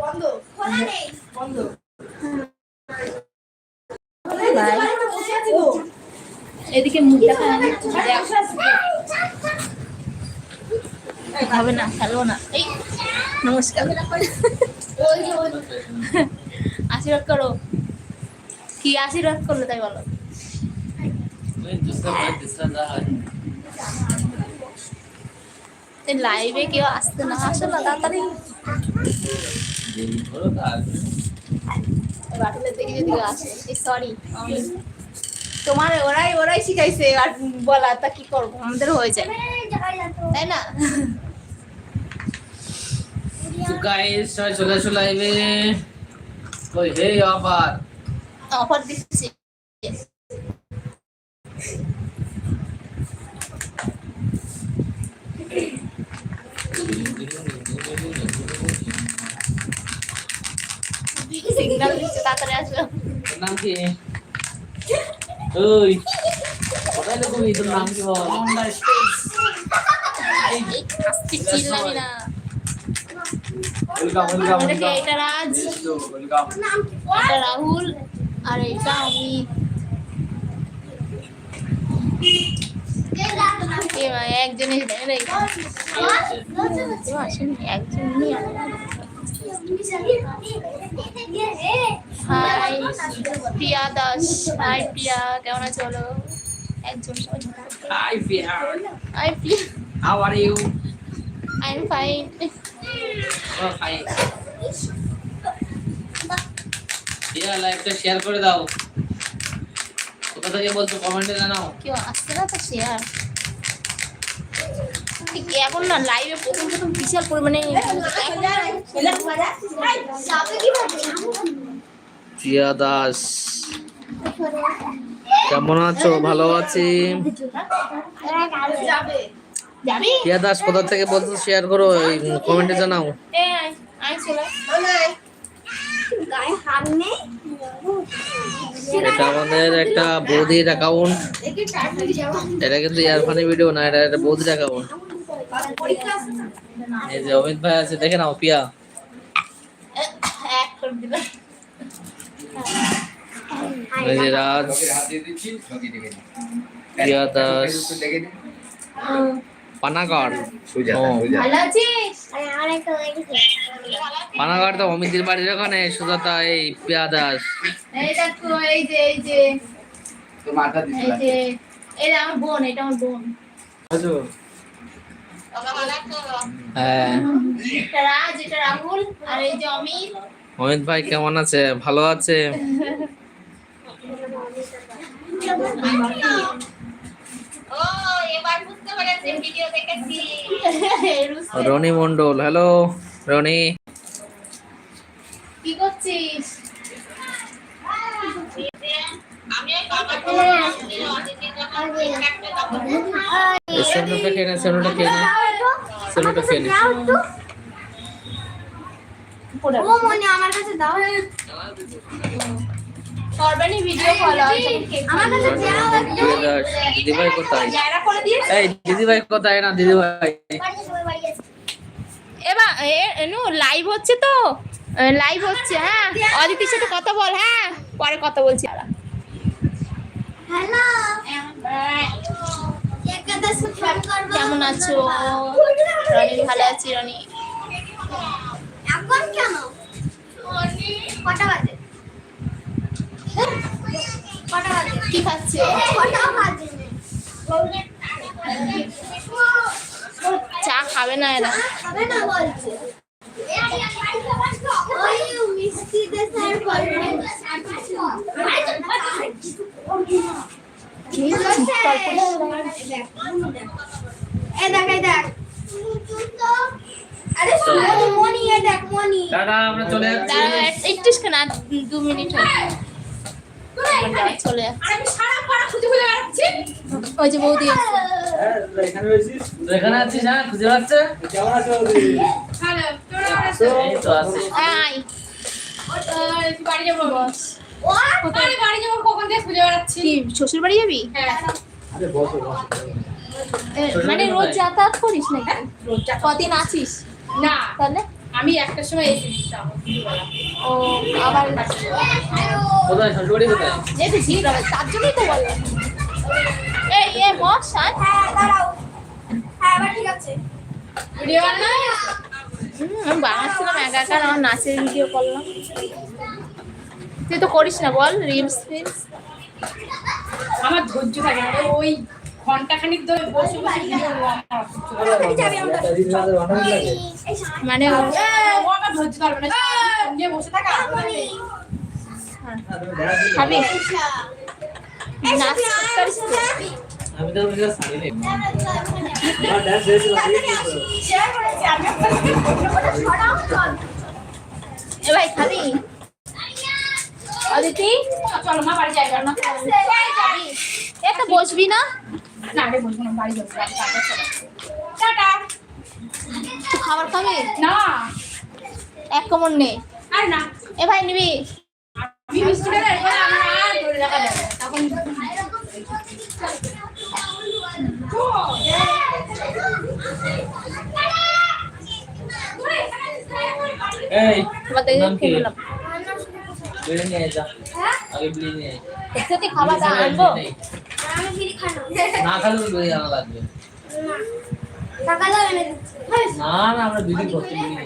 বন্ধ খোলা নেই। বন্ধ। আছি গো এদিকে মুখটা হবে না খেলব না। এই নমস্কার। আশীর্বাদ করো। কি আশীর্বাদ করল তাই বলো ওই দুসরা ভাই তিসরা যা হয় লাইভে কেউ আসতে না আসো না তাড়াতাড়ি। বাটুলের থেকে যদি আসে সরি তোমার ওরাই ওরাই শিখাইছে আর বলা তা কি করব? আমাদের হয়ে যায়। তাই না? তো গাইস সবাই চলে আসো লাইভে ওই হে অফার অফার দিচ্ছি। সিগন্যাল দিচ্ছে তাড়াতাড়ি আসো। নাম কি? ওই কোথায় লোক তোর নাম কি বল? চিল্লাবি না। ওয়েলকাম ওয়েলকাম এটা রাজ। এটা রাহুল। আর এটা আমি। এ মা, একজনই দেয় রে কেউ আসেনি একজনই হাই প্রিয়া দাস হাই প্রিয়া কেমন আছো বলো? একজন hi peer hi Priya how are you I am fine O fine yeah লাইভটা শেয়ার করে দাও। কোথা থেকে বলছো? কমেন্টে জানাও। কেউ আসছে না তো শেয়ার এখন না লাইভে প্রথম প্রথম বিশাল পরিমাণে প্রিয়া দাস। কেমন আছো? ভালো আছি। প্রিয়া দাস কোথা থেকে বলছো? শেয়ার করো কমেন্টে জানাও। এটা আমাদের একটা বৌদির অ্যাকাউন্ট এটা কিন্তু ইয়ারফানি ভিডিও না এটা একটা বৌদির অ্যাকাউন্ট এই যে অমিত ভাই আছে এই যে রাজ প্রিয়া দাস। পানাগড়। তো অমিতের বাড়ির ওখানে সুজাতা এই প্রিয়া দাস। এই দেখো এই যে এই যে। এই যে এটা আমার বোন এটা আমার বোন। হ্যাঁ এটা রাজ এটা রাহুল আর এই যে অমিত। অমিত ভাই কেমন আছে? ভালো আছে? রনি মন্ডল হ্যালো রনি। কি করছিস? নে সেলুটা খেয়ে ও মনে আমার কাছে দাও ভিডিও কল আমার কাছে যাও দিদিভাই কোথায়? যারা করে দিয়েছে। এই দিদিভাই কোথায়? না দিদিভাই এবার এনু লাইভ হচ্ছে তো? লাইভ হচ্ছে হ্যাঁ। অদিতির সাথে কথা বল হ্যাঁ। পরে কথা বলছি। হ্যালো কেমন আছো? রনি ভালো আছি রনি। এখন কেন? কটা বাজে? কটা বাজে? কি খাচ্ছে? কটা বাজে? চা খাবে না এরা। হবে না বলছে। মিষ্টি এ দেখ এই দেখ। আরে মনি মনি এ দেখ মনি। দাদা আমরা চলে যাচ্ছি। একটু মিনিট হয়ে গেছে। চলে যাচ্ছে আমি সারা পাড়া খুঁজে খুঁজে বেড়াচ্ছি। ওই যে বৌদি এখানে আছিস হ্যাঁ? খুঁজে পাচ্ছে? হ্যালো তোরা এই তো আছে। আয়। বাড়ি যাব। বাড়ি কখন থেকে খুঁজে বেড়াচ্ছি? কি শ্বশুর বাড়ি যাবি? হ্যাঁ। মানে রোজ যাতায়াত করিস নাকি? কদিন আছিস? না তাহলে? আমি একটার সময় এসেছি সকালবেলা। ও আবার তার জন্যই তো বললাম। এই এ বানাচ্ছিলাম একা একা আমার নাচের ভিডিও করলাম। তুই তো করিস না বল রিলস ফিলস আমার ধৈর্য থাকে না। ওই ঘণ্টা খানিক ধরে বসে বসে মানে আমার ধৈর্য ধরবে না। নিয়ে বসে থাকা খাবি তো? আমি ভাই খাবি অদিতি চলো মা বাড়ি যাই না এত বসবি না? না আরে বলব না বাড়ি যাব টাটা। খাবার খাবি? না। এক কমন নে। আর না। এ ভাই নিবি। এই কি? খেয়ে নিলাম। বিড়ি নিয়ে যা আগে বিড়ি নিয়ে। খাবার দাও আনব? নেই। না খালে আনা লাগবে। না। না আমরা বিড়ি করতে বিড়ি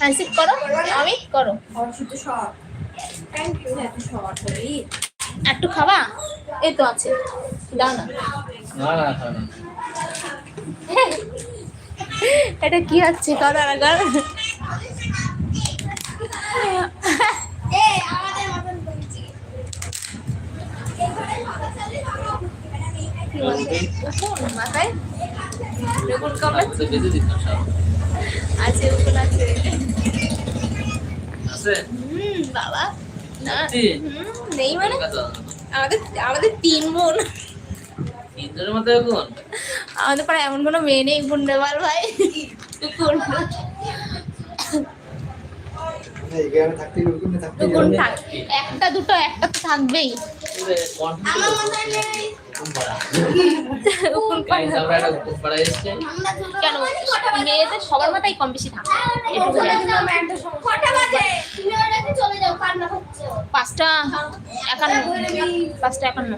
হ্যান্ডশেক করো। আমি করো। একটু খাবা? এই তো আছে। দাও না। না না খাবে এটা কি হচ্ছে? করো আর করো কোন মাথায় বেগুন কবে আছে? বেগুন আছে আছে হুম বাবা না হুম, নেই মানে আমাদের আমাদের তিন বোন তিনজনের মতো এখন আমাদের পাড়ায় এমন কোনো মেয়ে নেই গুন্ডেবাল ভাই একটা দুটো একটা তো থাকবেই। আমরা কেন? মেয়েদের সবার মাথায় কম বেশি থাকে। পাঁচটা একান্ন। পাঁচটা একান্ন।